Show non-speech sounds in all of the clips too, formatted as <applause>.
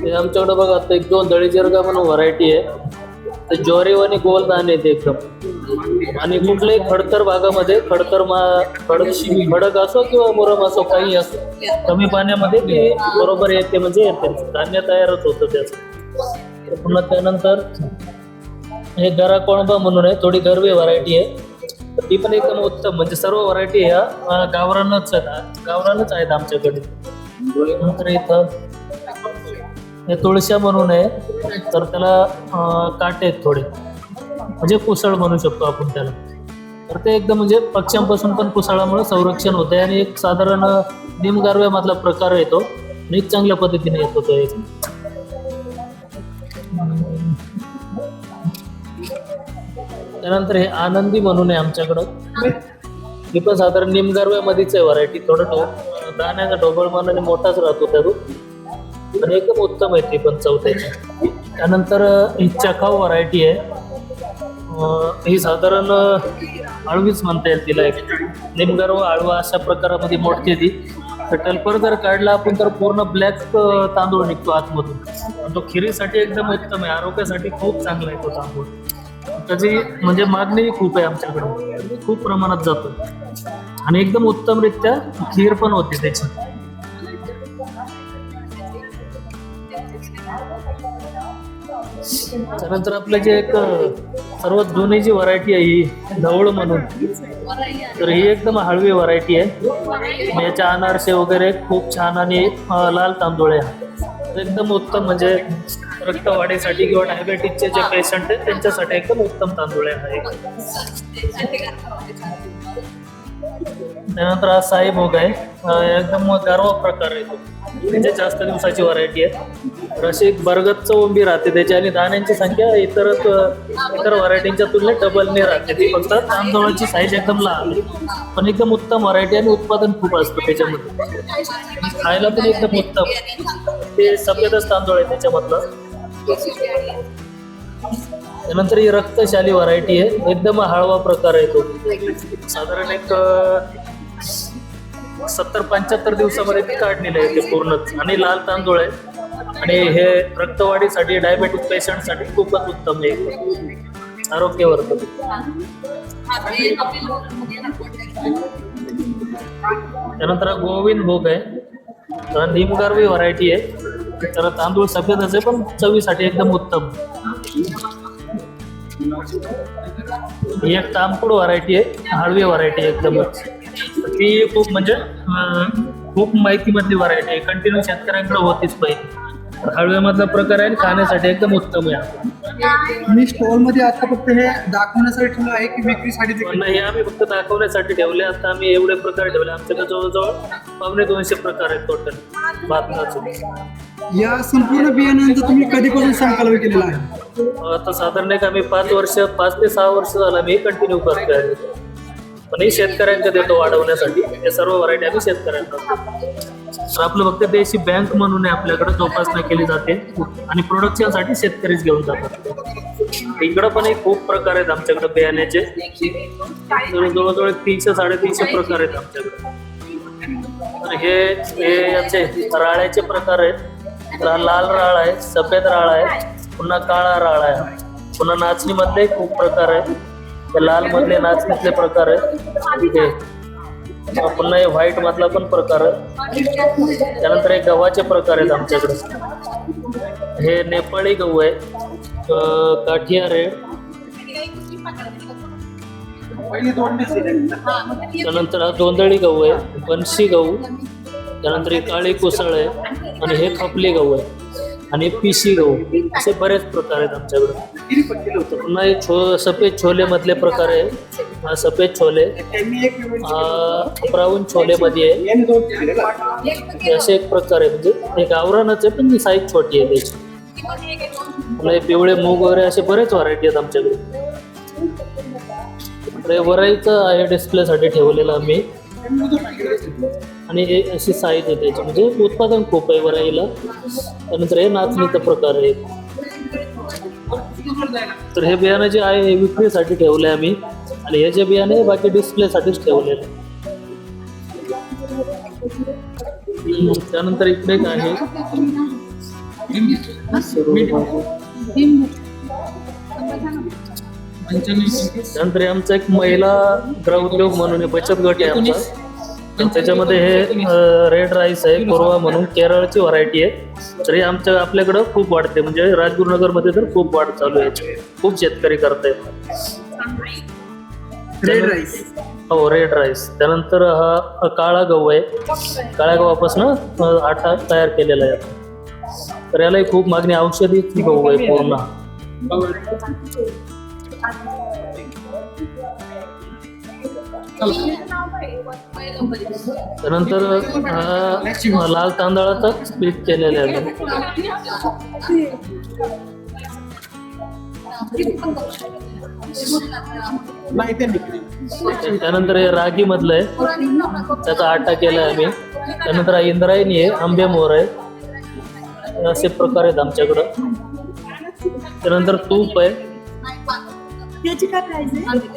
हे आमच्याकडे बघा आता एक दोन दळी का म्हणून व्हरायटी आहे. तर ज्वारीव आणि गोल दाणे येते एकदम. आणि कुठल्याही खडतर भागामध्ये खडतर मा खडक खडक असो किंवा मुरम असो काही असो कमी पाण्यामध्ये ते बरोबर येते म्हणजे येते. धान्य तयारच होतं त्याचं. पुन्हा त्यानंतर हे गरा कोळंबा म्हणून आहे थोडी गरवी व्हरायटी आहे. ती पण एकदम उत्तम म्हणजे सर्व व्हरायटी ह्या गावरानच गावरानच आहेत आमच्याकडे. नंतर इथं हे तुळशा म्हणून आहे तर त्याला काटे आहेत थोडे. म्हणजे कुसळ म्हणू शकतो आपण त्याला. तर ते एकदम म्हणजे पक्ष्यांपासून पण कुसळामुळे संरक्षण होते आणि एक साधारण निमगारव्यामधला प्रकार येतो आणि एक चांगल्या पद्धतीने येतो तो एक. त्यानंतर हे आनंदी म्हणून आहे आमच्याकडं. ही पण साधारण निमगारव्यामध्येच आहे व्हरायटी थोडं टो दाण्याचा ढोबळ आणि मोठाच राहतो त्यातून. आणि एकदम उत्तम आहे ती पण चौथ्याची. त्यानंतर ही चखाव व्हरायटी आहे. ही साधारण आळवीच म्हणता येईल तिला एक. निमगर्व आळवा अशा प्रकारामध्ये मोडते ती. तर टल्पर जर काढला आपण तर पूर्ण ब्लॅक तांदूळ निघतो आतमधून. आणि तो खिरीसाठी एकदम उत्तम आहे. आरोग्यासाठी खूप चांगला आहे तो तांदूळ. त्याची म्हणजे मागणी खूप आहे आमच्याकडे खूप प्रमाणात जातो. आणि एकदम उत्तमरित्या खीर पण होते त्याची. त्यानंतर आपलं जे एक सर्वात जुनी जी व्हरायटी आहे ही धवळ म्हणून तर ही एकदम हळवी व्हरायटी आहे. याच्या अनारसे वगैरे खूप छान आणि लाल तांदूळ आहे एकदम उत्तम म्हणजे रक्तवाढीसाठी किंवा डायबेटिसचे जे पेशंट आहेत त्यांच्यासाठी एकदम उत्तम तांदूळ आहे <laughs> त्यानंतर हा साई भोग आहे. एकदम गारवा प्रकार आहे तो. जास्त दिवसाची व्हरायटी आहे. तर अशी एक बरगतचं ओंबी राहते त्याची आणि दाण्यांची संख्या इतर इतर व्हरायटींच्या तुलनेत डबलने राहते ती. फक्त तांदळाची साईज एकदम लहान आहे. पण एकदम उत्तम व्हरायटी आणि उत्पादन खूप असतं त्याच्यामध्ये. खायला पण एकदम उत्तम. ते सफेदच तांदूळ आहे त्याच्यामधलं. त्यानंतर ही रक्तशाली व्हरायटी आहे. एकदम हळवा प्रकार आहे तो. साधारण एक सत्तर पंच्याहत्तर दिवसामध्ये ती काढलेली आहे ते पूर्णच. आणि लाल तांदूळ आहे. आणि हे रक्तवाढीसाठी डायबेटिक पेशंटसाठी खूपच उत्तम आहे. आरोग्यवर्धक. त्यानंतर गोविंद भोग आहे. तर निमगारवी व्हरायटी आहे. तर तांदूळ सफेदच आहे पण चवीसाठी एकदम उत्तम. ही एक तांबूड व्हरायटी आहे हळवी व्हरायटी आहे एकदमच. ती खूप म्हणजे खूप माहितीमधली व्हरायटी आहे. कंटिन्यू शेतकऱ्यांकडे होतीच पाहिजे. हळव्यामधला प्रकार आहे खाण्यासाठी एकदम उत्तम आहे. आणि स्टॉलमध्ये आता फक्त हे दाखवण्यासाठी ठेवलं आहे की विक्रीसाठी देखील? पण हे आम्ही फक्त दाखवण्यासाठी ठेवले. आता आम्ही एवढे प्रकार ठेवले. आमच्याकडे जवळजवळ पावणे दोनशे प्रकार आहेत टोटल बातम्याचे या संपूर्ण बियाण्यांचा तुम्ही कधीपासून संकल्प केलेला आहे? आता साधारण एक आम्ही पाच वर्ष पाच ते सहा वर्ष झालं मी कंटिन्यू करतोय पण हे शेतकऱ्यांच्या देतो वाढवण्यासाठी. हे सर्व व्हरायटी आम्ही शेतकऱ्यांना देतो. तर आपलं फक्त देशी बँक म्हणून आहे आपल्याकडे जोपासना केली जाते. आणि प्रोडक्शनसाठी शेतकरीच घेऊन जातात. इकडं पण एक खूप प्रकार आहेत आमच्याकडे बियाण्याचे. जवळ- जवळजवळ एक तीनशे साडेतीनशे प्रकार आहेत आमच्याकडे. तर हे हे याचे राळ्याचे प्रकार आहेत. लाल राळ आहे सफेद राळ आहे पुन्हा काळा राळ आहे. पुन्हा नाचणीमधले खूप प्रकार आहेत. ते लाल मधले नाचणीतले प्रकार आहेत. हे पुन्हा हे व्हाईट मधला पण प्रकार आहे. त्यानंतर हे गव्हाचे प्रकार आहेत आमच्याकडे. हे नेपाळी गहू आहे. काठियार आहे. त्यानंतर हा दोंदळी गहू आहे बनशी गहू. त्यानंतर हे काळी कुसळ आहे. आणि हे खपली गहू आहे. आणि पिशी गहू. असे बरेच प्रकार आहेत आमच्याकडे. पुन्हा छो सफेद छोले मधले प्रकार आहे. हा सफेद छोले. त्यांनी छोलेमध्ये ब्राऊन छोले मध्ये आहे असे एक प्रकार आहे. म्हणजे हे गावरानच आहे पण साईज छोटी आहे त्याची. पुन्हा पिवळे मूग वगैरे असे बरेच व्हरायटी आहेत आमच्याकडे. तर वराईचं आहे डिस्प्लेसाठी ठेवलेलं आम्ही. आणि हे अशी साईज आहे त्याची. म्हणजे उत्पादन खूप आहे वराईला. त्यानंतर हे नाचणीचा प्रकार आहे. तर हे बियाणं जे आहे हे विक्रीसाठी ठेवले आम्ही. आणि हे जे बियाणे आहे बाकी डिस्प्लेसाठीच ठेवलेलं आहे. त्यानंतर इकडे काय आहे. त्यानंतर हे आमचा एक महिला गृहउद्योग म्हणून बचत गट आहे आमचा. त्याच्यामध्ये हे रेड राईस आहे कोरवा म्हणून केरळची व्हरायटी आहे. तर हे आमच्या आपल्याकडं खूप वाढते. म्हणजे राजगुरुनगरमध्ये तर खूप वाढ चालू आहे. खूप शेतकरी करतायत. रेड राईस हो रेड राईस त्यानंतर हा काळा गहू आहे. काळ्या गव्हापासून आटा तयार केलेला आहे. तर यालाही खूप मागणी औषधी गहू आहे पूर्ण. त्यानंतर हा लाल तांदळाचा पीठ केलेलं आहे. त्यानंतर हे रागी मधलं आहे. त्याचा आटा केला आहे आम्ही. त्यानंतर हा इंद्रायणी आहे आंबे मोर आहे. असे प्रकार आहेत आमच्याकडं. त्यानंतर तूप आहे. त्याची काय प्राइस आहे?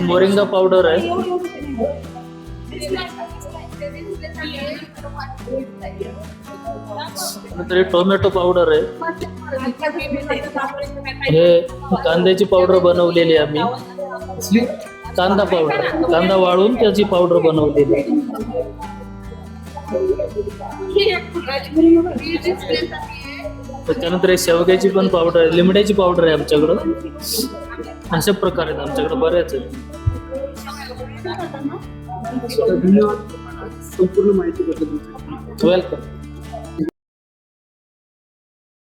मोरिंगा पावडर आहे. नंतर हे टोमॅटो पावडर आहे. हे कांद्याची पावडर बनवलेली आम्ही. कांदा पावडर कांदा वाळून त्याची पावडर बनवलेली आहे. तर त्यानंतर हे शेवग्याची पण पावडर आहे लिंबड्याची पावडर आहे आमच्याकडं. अशा प्रकारे आहेत आमच्याकडे बऱ्याच आहेत. धन्यवाद. संपूर्ण माहिती वेलकम